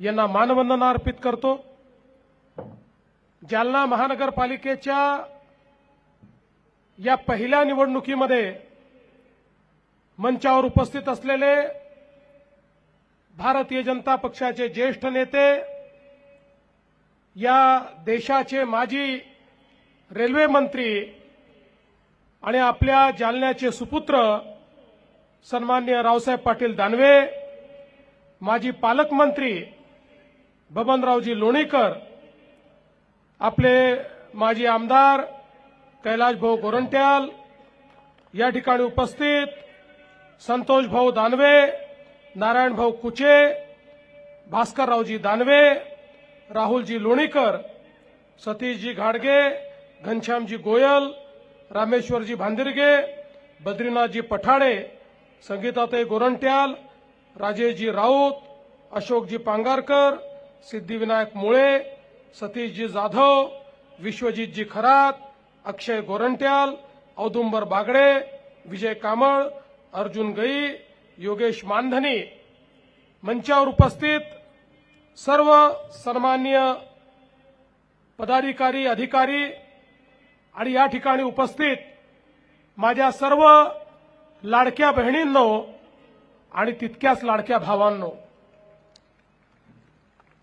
यांना मानवंदना अर्पित करतो. जालना महानगरपालिकेच्या या पहिल्या निवडणुकीमध्ये मंचावर उपस्थित असलेले भारतीय जनता पक्षाचे ज्येष्ठ नेते या देशाचे माजी रेल्वे मंत्री आणि आपल्या जालन्याचे सुपुत्र सन्मान्य रावसाहेब पाटील दानवे माजी पालकमंत्री बबनरावजी लोणीकर आपले माजी आमदार कैलाश भाऊ गोरंट्याल या ठिकाणी उपस्थित संतोष भाऊ दानवे नारायण भाऊ कुचे भास्कररावजी दानवे राहुलजी लोणीकर सतीशजी घाडगे घनश्यामजी गोयल रामेश्वरजी भांदिरगे बद्रीनाथजी पठाडे संगीताताई गोरंट्याल राजेशजी राऊत अशोकजी पांगारकर सिद्धिविनायक मुळे सतीशजी जाधव विश्वजितजी खरात अक्षय गोरंट्याल औदुंबर बागडे विजय कामळ अर्जुन गई योगेश मानधनी मंचावर उपस्थित सर्व सन्मान्य पदाधिकारी अधिकारी आणि या ठिकाणी उपस्थित माझ्या सर्व लाडक्या बहिणींनो आणि तितक्याच लाडक्या भावांनो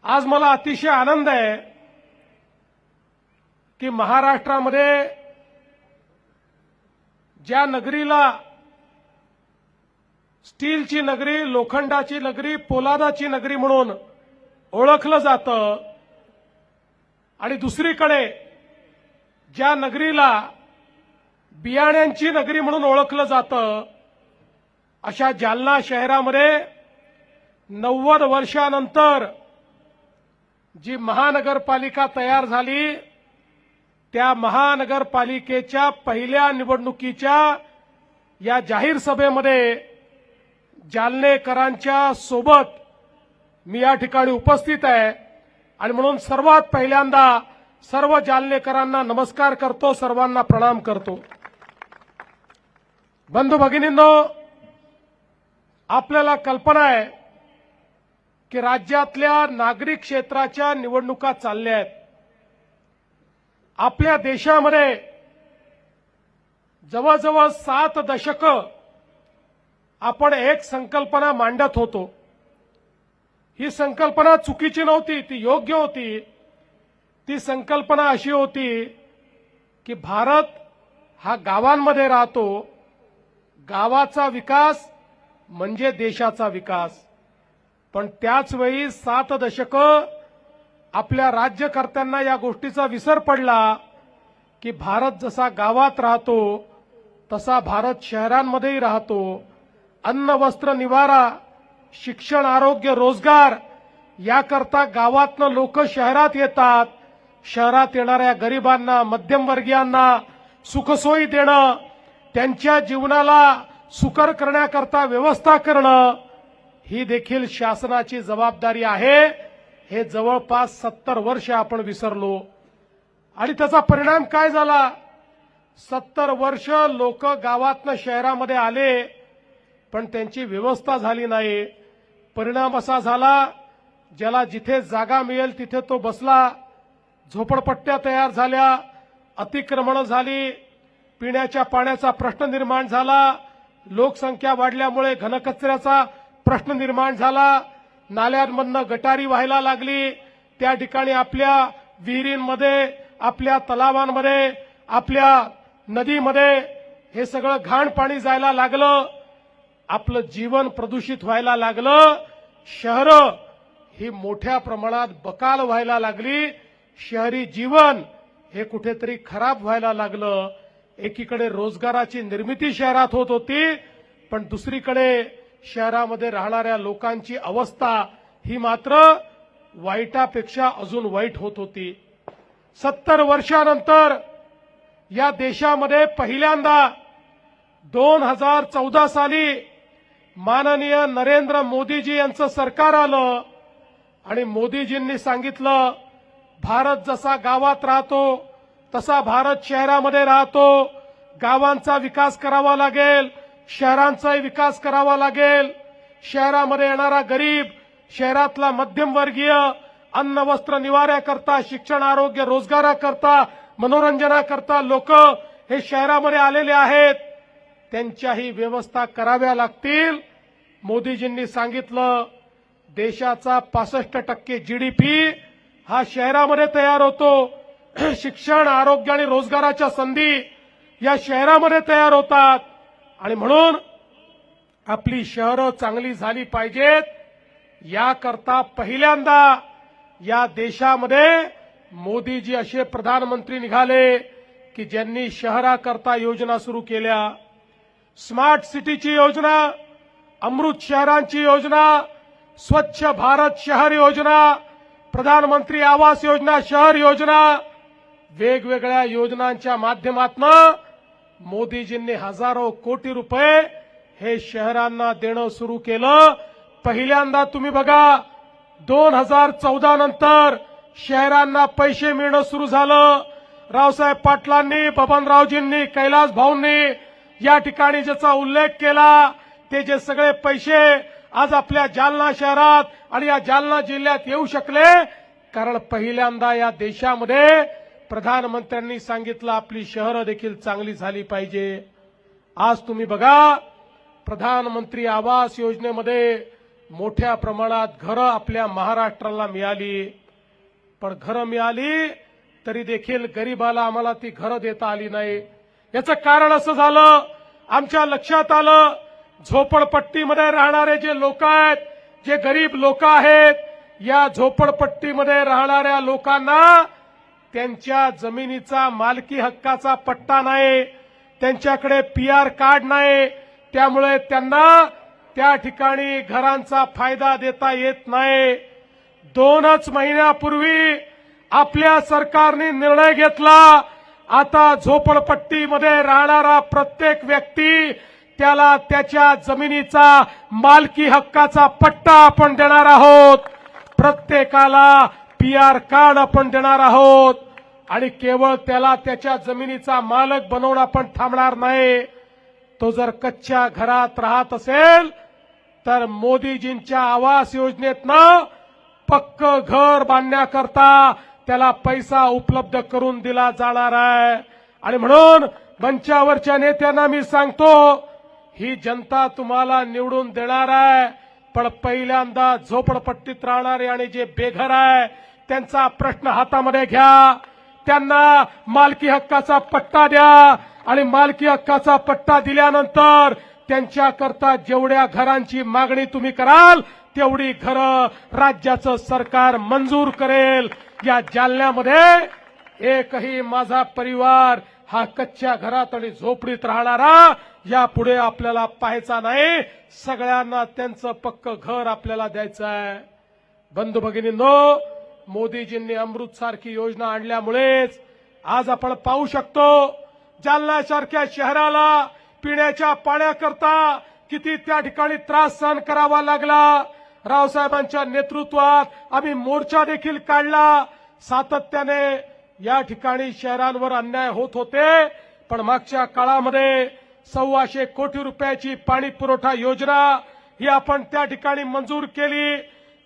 आज मला अतिशय आनंद आहे की महाराष्ट्रामध्ये ज्या नगरीला स्टीलची नगरी लोखंडाची नगरी पोलादाची नगरी म्हणून ओळखलं जातं आणि दुसरीकडे ज्या नगरीला बियाण्यांची नगरी म्हणून ओळखलं जातं अशा जालना शहरामध्ये नव्वद वर्षानंतर जी महानगरपालिका तयार झाली त्या महानगरपालिकेच्या पहिल्या निवडणुकीच्या या जाहीर सभेमध्ये जालनेकरांच्या सोबत मी या ठिकाणी उपस्थित आहे. आणि म्हणून सर्वात पहिल्यांदा सर्व जालनेकरांना नमस्कार करतो सर्वांना प्रणाम करतो. बंधू भगिनींनो आपल्याला कल्पना आहे की राज्यातल्या नागरिक क्षेत्राच्या निवडणुका चालल्या आहेत. आपल्या देशामध्ये जवळजवळ सात दशकं आपण एक संकल्पना मांडत होतो. ही संकल्पना चुकीची नव्हती ती योग्य होती. ती संकल्पना अशी होती की भारत हा गावांमध्ये राहतो. गावाचा विकास म्हणजे देशाचा विकास. पण त्याच वेळी सात दशकं आपल्या राज्यकर्त्यांना या गोष्टीचा विसर पडला की भारत जसा गावात राहतो तसा भारत शहरांमध्येही राहतो. अन्न वस्त्र निवारा शिक्षण आरोग्य रोजगार याकरता गावातनं लोक शहरात येतात. शहरात येणाऱ्या गरिबांना मध्यमवर्गीयांना सुखसोयी देणं त्यांच्या जीवनाला सुकर करण्याकरता व्यवस्था करणं ही देखील शासनाची जबाबदारी आहे. हे जवळपास सत्तर वर्ष आपण विसरलो. आणि त्याचा परिणाम काय झाला? सत्तर वर्ष लोक गावातनं शहरामध्ये आले पण त्यांची व्यवस्था झाली नाही. परिणाम असा झाला ज्याला जिथे जागा मिळेल तिथे तो बसला. झोपडपट्ट्या तयार झाल्या अतिक्रमणं झाली पिण्याच्या पाण्याचा प्रश्न निर्माण झाला. लोकसंख्या वाढल्यामुळे घनकचऱ्याचा प्रश्न निर्माण झाला. नाल्यांमधनं गटारी व्हायला लागली. त्या ठिकाणी आपल्या विहिरींमध्ये आपल्या तलावांमध्ये आपल्या नदीमध्ये हे सगळं घाण पाणी जायला लागलं. आपलं जीवन प्रदूषित व्हायला लागलं. शहरं ही मोठ्या प्रमाणात बकाल व्हायला लागली. शहरी जीवन हे कुठेतरी खराब व्हायला लागलं. एकीकडे रोजगाराची निर्मिती शहरात होत होती पण दुसरीकडे शहरामध्ये राहणाऱ्या लोकांची अवस्था ही मात्र वाईटापेक्षा अजून वाईट होत होती. सत्तर वर्षानंतर या देशामध्ये पहिल्यांदा दोन हजार चौदा साली माननीय नरेंद्र मोदीजी यांचं सरकार आलं आणि मोदीजींनी सांगितलं भारत जसा गावात राहतो तसा भारत शहरामध्ये राहतो. गावांचा विकास करावा लागेल. शहरांचाही विकास करावा लागेल. शहरामध्ये येणारा गरीब शहरातला मध्यमवर्गीय अन्न वस्त्र निवाऱ्याकरता शिक्षण आरोग्य रोजगाराकरता मनोरंजनाकरता लोक हे शहरामध्ये आलेले आहेत. त्यांच्याही व्यवस्था कराव्या लागतील. मोदीजींनी सांगितलं देशाचा पासष्ट टक्के जीडीपी हा शहरामध्ये तयार होतो. शिक्षण आरोग्य आणि रोजगाराच्या संधी या शहरामध्ये तयार होतात. आणि म्हणून आपली शहरं चांगली झाली पाहिजेत. याकरता पहिल्यांदा या देशामध्ये मोदीजी असे प्रधानमंत्री निघाले की ज्यांनी शहराकरता योजना सुरू केल्या. स्मार्ट सिटीची योजना अमृत शहरांची योजना स्वच्छ भारत शहर योजना प्रधानमंत्री आवास योजना शहर योजना वेगवेगळ्या योजनांच्या माध्यमातून मोदीजींनी हजारो कोटी रुपये हे शहरांना देणं सुरू केलं. पहिल्यांदा तुम्ही बघा दोन हजार चौदा नंतर शहरांना पैसे मिळणं सुरू झालं. रावसाहेब पाटलांनी बबनरावजींनी कैलास भाऊंनी या ठिकाणी ज्याचा उल्लेख केला ते जे सगळे पैसे आज आपल्या जालना शहरात आणि या जालना जिल्ह्यात येऊ शकले. कारण पहिल्यांदा या देशामध्ये प्रधानमंत्र्यांनी सांगितलं आपली शहरं देखील चांगली झाली पाहिजे. आज तुम्ही बघा प्रधानमंत्री आवास योजनेमध्ये मोठ्या प्रमाणात घरं आपल्या महाराष्ट्राला मिळाली. पण घरं मिळाली तरी देखील गरीबाला आम्हाला ती घरं देता आली नाही. याचं कारण असं झालं आमच्या लक्षात आलं झोपडपट्टीमध्ये राहणारे जे लोक आहेत जे गरीब लोक आहेत या झोपडपट्टीमध्ये राहणाऱ्या लोकांना त्यांच्या जमिनीचा मालकी हक्काचा पट्टा नाही त्यांच्याकडे पी आर कार्ड नाही त्यामुळे त्यांना त्या ठिकाणी घरांचा फायदा देता येत नाही. दोनच महिन्यापूर्वी आपल्या सरकारने निर्णय घेतला आता झोपडपट्टीमध्ये राहणारा प्रत्येक व्यक्ती त्याला त्याच्या जमिनीचा मालकी हक्काचा पट्टा आपण देणार आहोत. प्रत्येकाला पी आर कार्ड आपण देणार आहोत. आणि केवळ त्याला त्याच्या जमिनीचा मालक बनवून आपण थांबणार नाही. तो जर कच्च्या घरात राहत असेल तर मोदीजींच्या आवास योजनेतनं पक्क घर बांधण्याकरता त्याला पैसा उपलब्ध करून दिला जाणार आहे. आणि म्हणून मंचावरच्या नेत्यांना मी सांगतो ही जनता तुम्हाला निवडून देणार आहे. पण पहिल्यांदा झोपडपट्टीत राहणारे आणि जे बेघर आहे त्यांचा प्रश्न हातामध्ये घ्या. त्यांना मालकी हक्काचा पट्टा द्या आणि मालकी हक्काचा पट्टा दिल्यानंतर त्यांच्याकरता जेवढ्या घरांची मागणी तुम्ही कराल तेवढी घरं राज्याचं सरकार मंजूर करेल. या जालन्यामध्ये एकही माझा परिवार हा कच्च्या घरात आणि झोपडीत राहणारा यापुढे आपल्याला पाहायचा नाही. सगळ्यांना त्यांचं पक्क घर आपल्याला द्यायचं आहे बंधू भगिनींनो मोदीजींनी अमृत सारखी योजना आणल्यामुळेच आज आपण पाहू शकतो जालना सारख्या शहराला पिण्याच्या पाण्याकरता किती त्या ठिकाणी त्रास सहन करावा लागला. रावसाहेबांच्या नेतृत्वात आम्ही मोर्चा देखील काढला. सातत्याने या ठिकाणी शहरांवर अन्याय होत होते पण मागच्या काळामध्ये सव्वाशे कोटी रुपयाची पाणी पुरवठा योजना ही आपण त्या ठिकाणी मंजूर केली.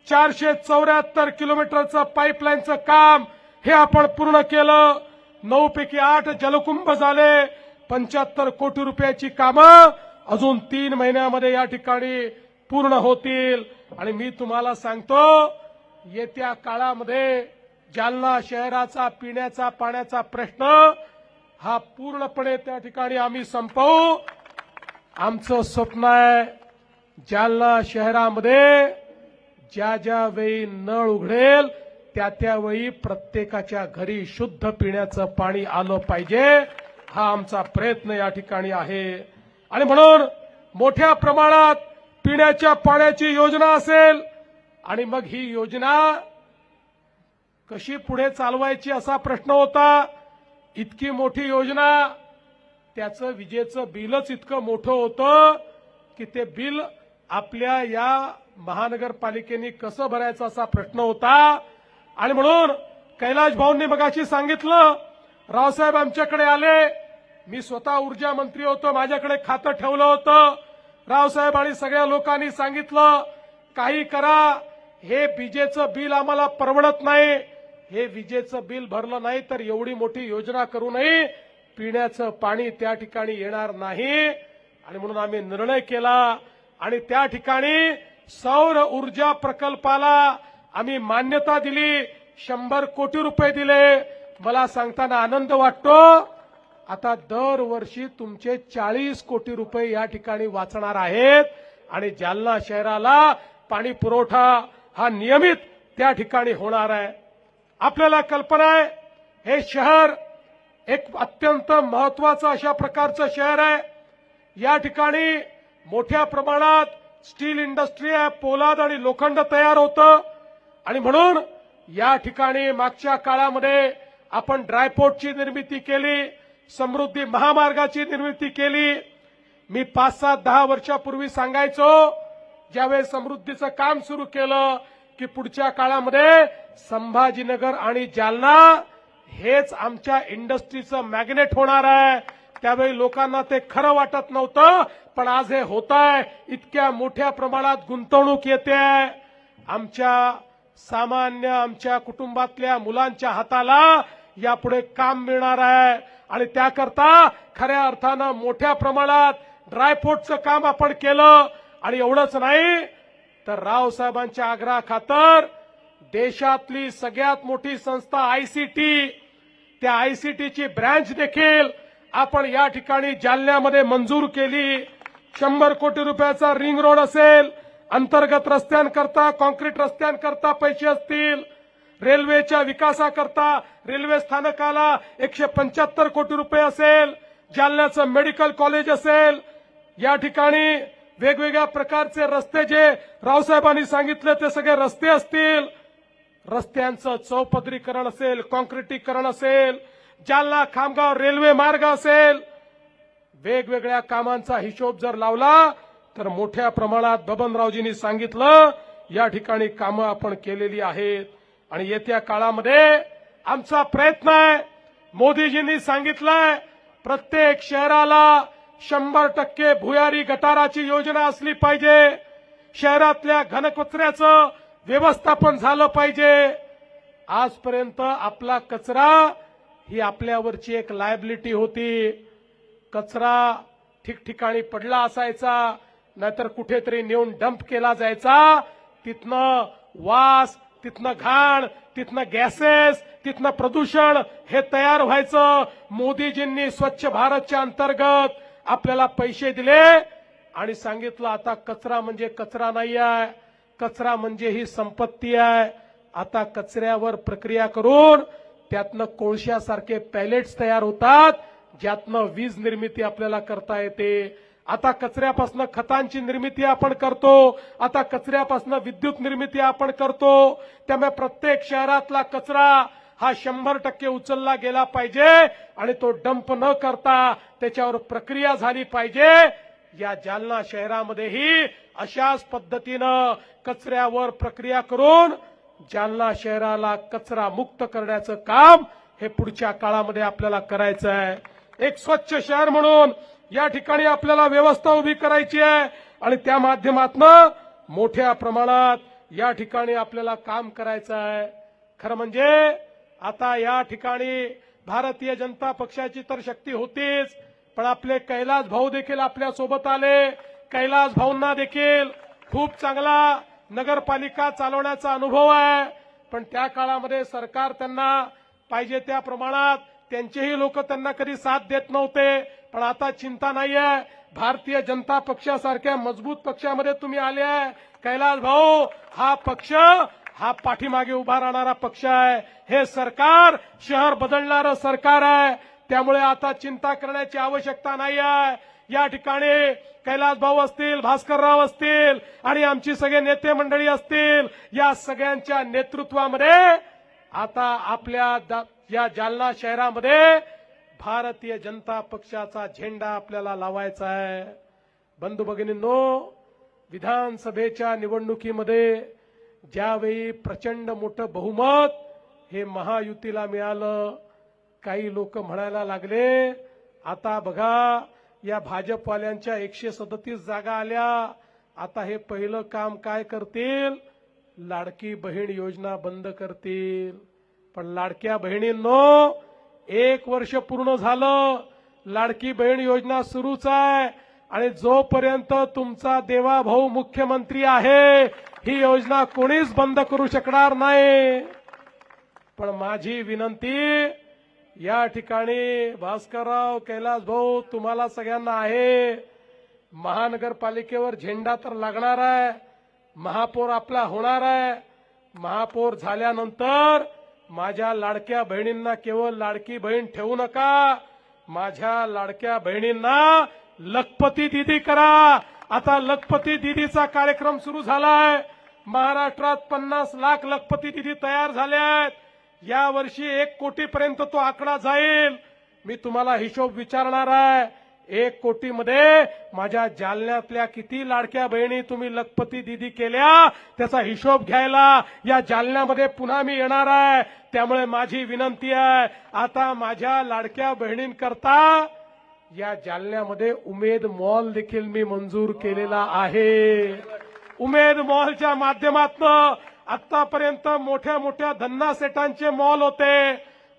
चारशे चौऱ्याहत्तर किलोमीटरचं पाईपलाईनचं काम हे आपण पूर्ण केलं. नऊ पैकी आठ जलकुंभ झाले. पंच्याहत्तर कोटी रुपयाची कामं अजून तीन महिन्यामध्ये या ठिकाणी पूर्ण होतील. आणि मी तुम्हाला सांगतो येत्या काळामध्ये जालना शहराचा पिण्याचा पाण्याचा प्रश्न हा पूर्णपणे त्या ठिकाणी आम्ही संपवू. आमचं स्वप्न आहे जालना शहरामध्ये ज्या ज्या वेळी नळ उघडेल त्या त्यावेळी प्रत्येकाच्या घरी शुद्ध पिण्याचं पाणी आलं पाहिजे. हा आमचा प्रयत्न या ठिकाणी आहे. आणि म्हणून मोठ्या प्रमाणात पिण्याच्या पाण्याची योजना असेल आणि मग ही योजना कशी पुढे चालवायची असा प्रश्न होता. इतकी मोठी योजना त्याचं विजेचं बिलच इतकं मोठं होतं की ते बिल आपल्या या महानगरपालिकेने कसं भरायचं असा प्रश्न होता? आणि म्हणून कैलाश भाऊंनी मगाशी सांगितलं रावसाहेब आमच्याकडे आले मी स्वतः ऊर्जा मंत्री होतो माझ्याकडे खातं ठेवलं होतं. रावसाहेब आणि सगळ्या लोकांनी सांगितलं काही करा हे विजेचं बिल आम्हाला परवडत नाही. हे विजेचं बिल भरलं नाही तर एवढी मोठी योजना करू नये. पिण्याचं पाणी त्या ठिकाणी येणार नाही. आणि म्हणून आम्ही निर्णय केला. आणि त्या ठिकाणी सौर ऊर्जा प्रकल्पाला आम्ही मान्यता दिली शंभर कोटी रुपये दिले. मला सांगताना आनंद वाटतो. आता दरवर्षी तुमचे चाळीस कोटी रुपये या ठिकाणी वाचणार आहेत आणि जालना शहराला पाणी पुरवठा हा नियमित त्या ठिकाणी होणार आहे. आपल्याला कल्पना आहे हे शहर एक अत्यंत महत्वाचं अशा प्रकारचं शहर आहे. या ठिकाणी मोठ्या प्रमाणात स्टील इंडस्ट्री आहे पोलाद आणि लोखंड तयार होतं. आणि म्हणून या ठिकाणी मागच्या काळामध्ये आपण ड्रायपोर्टची निर्मिती केली समृद्धी महामार्गाची निर्मिती केली. मी पाच सात दहा वर्षापूर्वी सांगायचो ज्यावेळेस समृद्धीचं काम सुरू केलं की पुढच्या काळामध्ये संभाजीनगर आणि जालना हेच आमच्या इंडस्ट्रीचं मॅग्नेट होणार आहे. त्यावेळी लोकांना ते खरं वाटत नव्हतं पण आज हे होत आहे इतक्या मोठ्या प्रमाणात गुंतवणूक येते. आमच्या सामान्य आमच्या कुटुंबातल्या मुलांच्या हाताला यापुढे काम मिळणार आहे. आणि त्याकरता खऱ्या अर्थानं मोठ्या प्रमाणात ड्रायपोर्टचं काम आपण केलं. आणि एवढंच नाही तर रावसाहेबांच्या आग्रहा खातर देशातली सगळ्यात मोठी संस्था आयसीटी त्या आयसीटीची ब्रँच देखील आपण या ठिकाणी जालन्यामध्ये मंजूर केली. शंभर कोटी रुपयाचा रिंग रोड असेल अंतर्गत रस्त्यांकरता कॉन्क्रीट रस्त्यांकरता पैसे असतील. रेल्वेच्या विकासाकरता रेल्वे स्थानकाला एकशे पंच्याहत्तर कोटी रुपये असेल. जालन्याचं मेडिकल कॉलेज असेल. या ठिकाणी वेगवेगळ्या प्रकारचे रस्ते जे रावसाहेबांनी सांगितले ते सगळे रस्ते असतील. रस्त्यांचं चौपदरीकरण असेल कॉन्क्रिटीकरण असेल जालना खामगाव रेल्वे मार्ग असेल वेगवेगळ्या कामांचा हिशोब जर लावला तर मोठ्या प्रमाणात बबनरावजींनी सांगितलं या ठिकाणी कामं आपण केलेली आहेत. आणि येत्या काळामध्ये आमचा प्रयत्न आहे मोदीजींनी सांगितलंय प्रत्येक शहराला शंभर टक्के भुयारी गटाराची योजना असली पाहिजे. शहरातल्या घनकचऱ्याचं व्यवस्थापन झालं पाहिजे. आजपर्यंत आपला कचरा ही आपल्यावरची एक लायबिलिटी होती. कचरा ठिकठिकाणी पडला असायचा नाहीतर कुठेतरी नेऊन डंप केला जायचा. तिथनं वास तिथनं घाण तिथनं गॅसेस तिथनं प्रदूषण हे तयार व्हायचं. मोदीजींनी स्वच्छ भारतच्या अंतर्गत आपल्याला पैसे दिले आणि सांगितलं आता कचरा म्हणजे कचरा नाही आहे कचरा म्हणजे ही संपत्ती आहे. आता कचऱ्यावर प्रक्रिया करून त्यातनं कोळशासारखे पॅलेट्स तयार होतात ज्यातनं वीज निर्मिती आपल्याला करता येते. आता कचऱ्यापासून खतांची निर्मिती आपण करतो आता कचऱ्यापासून विद्युत निर्मिती आपण करतो. त्यामुळे प्रत्येक शहरातला कचरा हा शंभर टक्के उचलला गेला पाहिजे आणि तो डंप न करता त्याच्यावर प्रक्रिया झाली पाहिजे. या जालना शहरामध्येही अशाच पद्धतीनं कचऱ्यावर प्रक्रिया करून जालना शहराला कचरा मुक्त करण्याचं काम हे पुढच्या काळामध्ये आपल्याला करायचं आहे. एक स्वच्छ शहर म्हणून या ठिकाणी आपल्याला व्यवस्था उभी करायची आहे आणि त्या माध्यमातनं मोठ्या प्रमाणात या ठिकाणी आपल्याला काम करायचं आहे. खरं म्हणजे आता या ठिकाणी भारतीय जनता पक्षाची तर शक्ती होतीच पण आपले कैलास भाऊ देखील आपल्यासोबत आले. कैलास भाऊंना देखील खूप चांगला नगरपालिका चालवण्याचा अनुभव आहे. पण त्या काळामध्ये सरकार त्यांना पाहिजे त्या प्रमाणात त्यांचेही लोक त्यांना कधी साथ देत नव्हते. पण आता चिंता नाही आहे भारतीय जनता पक्षासारख्या मजबूत पक्षामध्ये तुम्ही आले आहे. कैलास भाऊ हा पक्ष हा पाठीमागे उभा राहणारा पक्ष आहे. हे सरकार शहर बदलणारं सरकार आहे. त्यामुळे आता चिंता करण्याची आवश्यकता नाही आहे या ठिकाणी कैलास भाऊ असतील भास्करराव असतील आणि आमची सगळे नेते मंडळी असतील या सगळ्यांच्या नेतृत्वामध्ये आता आपल्या दा- या जालना शहरामध्ये भारतीय जनता पक्षाचा झेंडा आपल्याला लावायचा आहे. बंधू भगिनींनो विधानसभेच्या निवडणुकीमध्ये ज्यावेळी प्रचंड मोठं बहुमत हे महायुतीला मिळालं काही लोक म्हणायला लागले आता बघा या भाजपवाल्यांच्या एकशे सदतीस जागा आल्या. आता हे पहिलं काम काय करतील? लाडकी बहीण योजना बंद करतील. पण लाडक्या बहिणींनो एक वर्ष पूर्ण झालं. लाडकी बहीण योजना सुरूच आहे. आणि जोपर्यंत तुमचा देवा भाऊ मुख्यमंत्री आहे ही योजना कोणीच बंद करू शकणार नाही. पण माझी विनंती या ठिकाणी भास्करराव कैलास भाऊ तुम्हाला सगळ्यांना आहे. महानगरपालिकेवर झेंडा तर लागणार आहे. महापौर आपला होणार आहे. महापौर झाल्यानंतर माझ्या लाडक्या बहिणींना केवळ लाडकी बहीण ठेवू नका. माझ्या लाडक्या बहिणींना लखपती दिदी करा. आता लखपती दिदीचा कार्यक्रम सुरू झालाय. महाराष्ट्रात पन्नास लाख लखपती दिदी तयार झाल्या आहेत. या वर्षी एक कोटीपर्यंत तो आकडा जाईल. मी तुम्हाला हिशोब विचारणार आहे. एक कोटीमध्ये माझ्या जालन्यातल्या किती लाडक्या बहिणी तुम्ही लखपती दिदी केल्या त्याचा हिशोब घ्यायला या जालन्यामध्ये पुन्हा मी येणार आहे. त्यामुळे माझी विनंती आहे आता माझ्या लाडक्या बहिणींकरता या जालन्यामध्ये उमेद मॉल देखील मी मंजूर केलेला आहे. उमेद मॉलच्या माध्यमातून आतापर्यंत मोठ्या मोठ्या धन्ना सेटांचे मॉल होते.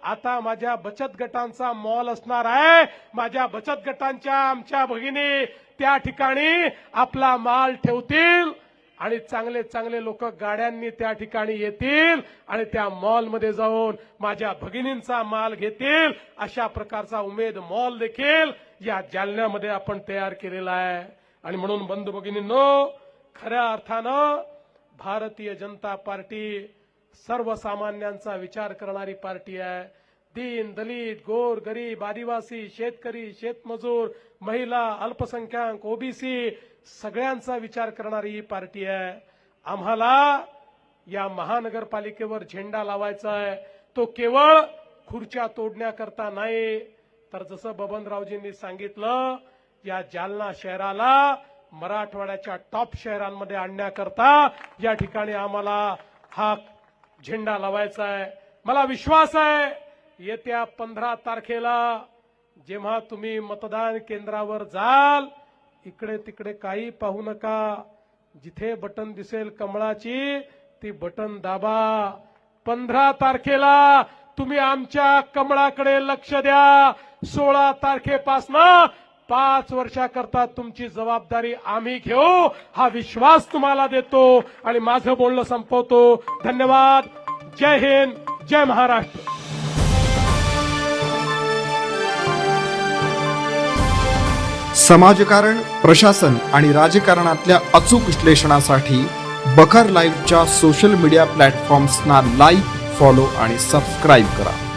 आता माझ्या बचत गटांचा मॉल असणार आहे. माझ्या बचत गटांच्या आमच्या भगिनी त्या ठिकाणी आपला माल ठेवतील आणि चांगले चांगले लोक गाड्यांनी त्या ठिकाणी येतील आणि त्या मॉलमध्ये जाऊन माझ्या भगिनींचा माल घेतील. अशा प्रकारचा उमेद मॉल देखील या जालन्यामध्ये आपण तयार केलेला आहे. आणि म्हणून बंधू भगिनींनो खऱ्या अर्थानं भारतीय जनता पार्टी सर्वसामान्यांचा विचार करणारी पार्टी आहे. दीन दलित गोर गरीब आदिवासी शेतकरी शेतमजूर महिला अल्पसंख्याक ओबीसी सगळ्यांचा विचार करणारी ही पार्टी आहे. आम्हाला या महानगरपालिकेवर झेंडा लावायचा आहे तो केवळ खुर्च्या तोडण्याकरता नाही. तर जसं बबनरावजींनी सांगितलं या जालना शहराला मराठवाड्याच्या टॉप शहरांमध्ये आणण्याकरता या ठिकाणी आम्हाला हा झेंडा लावायचा आहे. मला विश्वास आहे येत्या पंधरा तारखेला जेव्हा तुम्ही मतदान केंद्रावर जाल इकडे तिकडे काही पाहू नका. जिथे बटन दिसेल कमळाची ती बटन दाबा. पंधरा तारखेला तुम्ही आमच्या कमळाकडे लक्ष द्या. सोळा तारखेपासनं पाच वर्षाकरता तुमची जबाबदारी आम्ही घेऊ हा विश्वास तुम्हाला देतो आणि माझं बोलणं संपवतो. धन्यवाद. जय हिंद. जय महाराष्ट्र. समाजकारण प्रशासन आणि राजकारणातल्या अचूक विश्लेषणासाठी बखर लाईव्हच्या सोशल मीडिया प्लॅटफॉर्म्सना लाईक फॉलो आणि सबस्क्राईब करा.